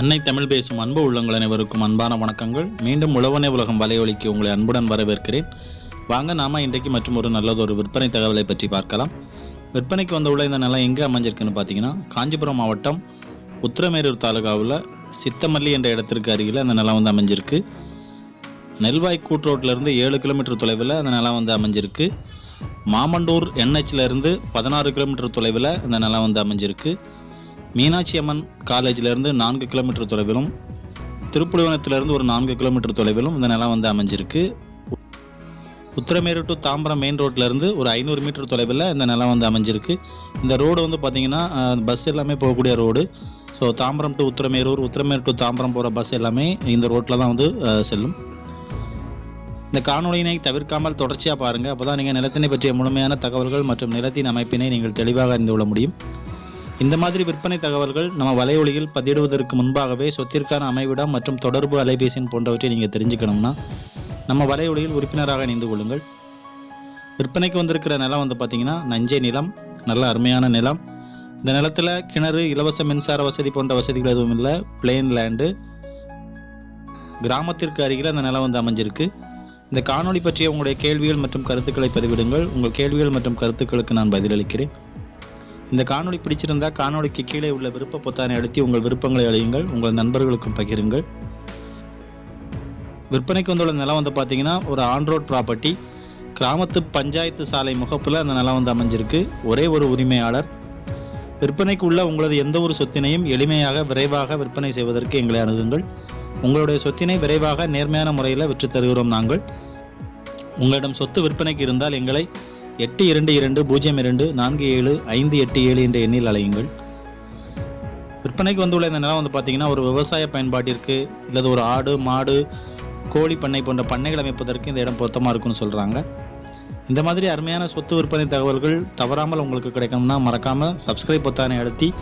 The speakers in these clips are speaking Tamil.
அன்னை தமிழ் பேசும் அன்பு உள்ளங்கள் அனைவருக்கும் அன்பான வணக்கங்கள். மீண்டும் உழவனை உலகம் வலையொலிக்கு உங்களை அன்புடன் வரவேற்கிறேன். வாங்க நாம இன்றைக்கு மற்றும் ஒரு நல்லதொரு விற்பனை தகவலை பற்றி பார்க்கலாம். விற்பனைக்கு வந்துள்ள இந்த நிலம் எங்கே அமைஞ்சிருக்குன்னு பார்த்தீங்கன்னா காஞ்சிபுரம் மாவட்டம் உத்திரமேரூர் தாலுகாவில் சித்தமல்லி என்ற இடத்திற்கு அருகில் அந்த நிலம் வந்து அமைஞ்சிருக்கு. நெல்வாய் கூட்ரோட்லேருந்து ஏழு கிலோமீட்டர் தொலைவில் அந்த நிலம் வந்து அமைஞ்சிருக்கு. மாமண்டூர் என்ஹெச்லேருந்து பதினாறு கிலோமீட்டர் தொலைவில் இந்த நிலம் வந்து அமைஞ்சிருக்கு. மீனாட்சி அம்மன் காலேஜிலேருந்து நான்கு கிலோமீட்டர் தொலைவிலும் திருப்புலிவனத்திலிருந்து ஒரு நான்கு கிலோமீட்டர் தொலைவிலும் இந்த நிலம் வந்து அமைஞ்சிருக்கு. உத்திரமேரு டு தாம்பரம் மெயின் ரோட்லேருந்து ஒரு ஐநூறு மீட்டர் தொலைவில் இந்த நிலம் வந்து அமைஞ்சிருக்கு. இந்த ரோடு வந்து பார்த்திங்கன்னா பஸ் எல்லாமே போகக்கூடிய road so Tambaram to Uthiramerur Uthiramerur to Tambaram போகிற பஸ் எல்லாமே இந்த ரோட்டில் தான் வந்து செல்லும். இந்த காணொளியினை தவிர்க்காமல் தொடர்ச்சியாக பாருங்கள் அப்போ தான் நீங்கள் நிலத்தினை பற்றிய முழுமையான தகவல்கள் மற்றும் நிலத்தின் அமைப்பினை நீங்கள் தெளிவாக அறிந்து கொள்ள முடியும். இந்த மாதிரி விற்பனை தகவல்கள் நம்ம வலையொலியில் பதிடுவதற்கு முன்பாகவே சொத்திற்கான அமைவிடம் மற்றும் தொடர்பு அலைபேசியின் போன்றவற்றை நீங்கள் தெரிஞ்சுக்கணும்னா நம்ம வலையொலியில் உறுப்பினராக இணைந்து கொள்ளுங்கள். விற்பனைக்கு வந்திருக்கிற நிலம் வந்து பார்த்தீங்கன்னா நஞ்சை நிலம் நல்ல அருமையான நிலம். இந்த நிலத்தில் கிணறு இலவச மின்சார வசதி போன்ற வசதிகள் எதுவும் இல்லை. பிளெயின் லேண்டு கிராமத்திற்கு அருகில் அந்த நிலம் வந்து அமைஞ்சிருக்கு. இந்த காணொளி பற்றிய உங்களுடைய கேள்விகள் மற்றும் கருத்துக்களை பதிவிடுங்கள். உங்கள் கேள்விகள் மற்றும் கருத்துக்களுக்கு நான் பதிலளிக்கிறேன். இந்த காணொலி பிடிச்சிருந்தா காணொளிக்கு கீழே உள்ள விருப்ப பொத்தானை அழுத்தி உங்கள் விருப்பங்களை அழியுங்கள் உங்கள் நண்பர்களுக்கும் பகிருங்கள். விற்பனைக்கு வந்துள்ள நிலம் வந்து பார்த்தீங்கன்னா ஒரு ஆன் ரோட் ப்ராப்பர்ட்டி கிராமத்து பஞ்சாயத்து சாலை முகப்பில் அந்த நிலம் வந்து அமைஞ்சிருக்கு. ஒரே ஒரு உரிமையாளர். விற்பனைக்கு உள்ள உங்களது எந்த ஒரு சொத்தினையும் எளிமையாக விரைவாக விற்பனை செய்வதற்கு எங்களை அணுகுங்கள். உங்களுடைய சொத்தினை விரைவாக நேர்மையான முறையில் விற்று தருகிறோம் நாங்கள். உங்களிடம் சொத்து விற்பனைக்கு இருந்தால் எங்களை எட்டு இரண்டு இரண்டு பூஜ்ஜியம் இரண்டு நான்கு ஏழு ஐந்து எட்டு ஏழு என்ற எண்ணில் அலையுங்கள். விற்பனைக்கு வந்துள்ள இந்த நிலம் வந்து பார்த்தீங்கன்னா ஒரு விவசாய பயன்பாட்டிற்கு இல்லது ஒரு ஆடு மாடு கோழி பண்ணை போன்ற பண்ணைகள் அமைப்பதற்கு இந்த இடம் பொருத்தமாக இருக்குன்னு சொல்கிறாங்க இந்த மாதிரி அருமையான சொத்து விற்பனை தகவல்கள் தவறாமல் உங்களுக்கு கிடைக்கணும்னா மறக்காமல் சப்ஸ்கிரைப் பொத்தானை அழுத்தி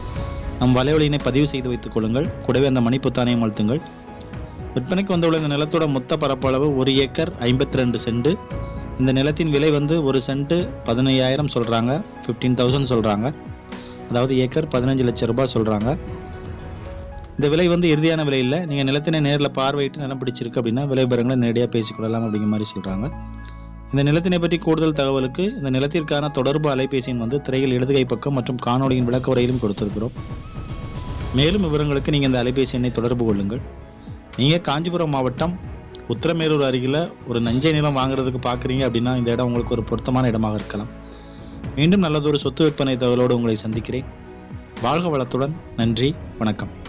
நம் வலைவலியினை பதிவு செய்து வைத்துக் கொள்ளுங்கள். கூடவே அந்த மணி பொத்தானையும் அழுத்துங்கள். விற்பனைக்கு வந்துள்ள இந்த நிலத்தோட மொத்த பரப்பளவு ஒரு ஏக்கர் ஐம்பத்தி ரெண்டு சென்ட் இந்த நிலத்தின் விலை வந்து ஒரு சென்ட்டு பதினையாயிரம் சொல்கிறாங்க ஃபிஃப்டீன் தௌசண்ட் சொல்கிறாங்க அதாவது ஏக்கர் பதினஞ்சு லட்சம் ரூபாய் சொல்கிறாங்க இந்த விலை வந்து இறுதியான விலை இல்லை. நீங்கள் நிலத்தினை நேரில் பார்வையிட்டு நிலம் பிடிச்சிருக்கு அப்படின்னா விலைபரங்களை நேரடியாக பேசிக்கொள்ளலாம் அப்படிங்கிற மாதிரி சொல்கிறாங்க இந்த நிலத்தினை பற்றி கூடுதல் தகவலுக்கு இந்த நிலத்திற்கான தொடர்பு அலைபேசியின் வந்து திரையில் இடதுகை பக்கம் மற்றும் காணொளியின் விளக்க உரையிலும் கொடுத்திருக்கிறோம். மேலும் விவரங்களுக்கு நீங்கள் இந்த அலைபேசி எண்ணை தொடர்பு கொள்ளுங்கள். நீங்கள் காஞ்சிபுரம் மாவட்டம் உத்திரமேரூர் அருகில் ஒரு நஞ்சை நிலம் வாங்குறதுக்கு பார்க்குறீங்க அப்படின்னா இந்த இடம் உங்களுக்கு ஒரு பொருத்தமான இடமாக இருக்கலாம். மீண்டும் நல்லதொரு சொத்து விற்பனை தகவலோடு உங்களை சந்திக்கிறேன். வாழ்க வளத்துடன் நன்றி வணக்கம்.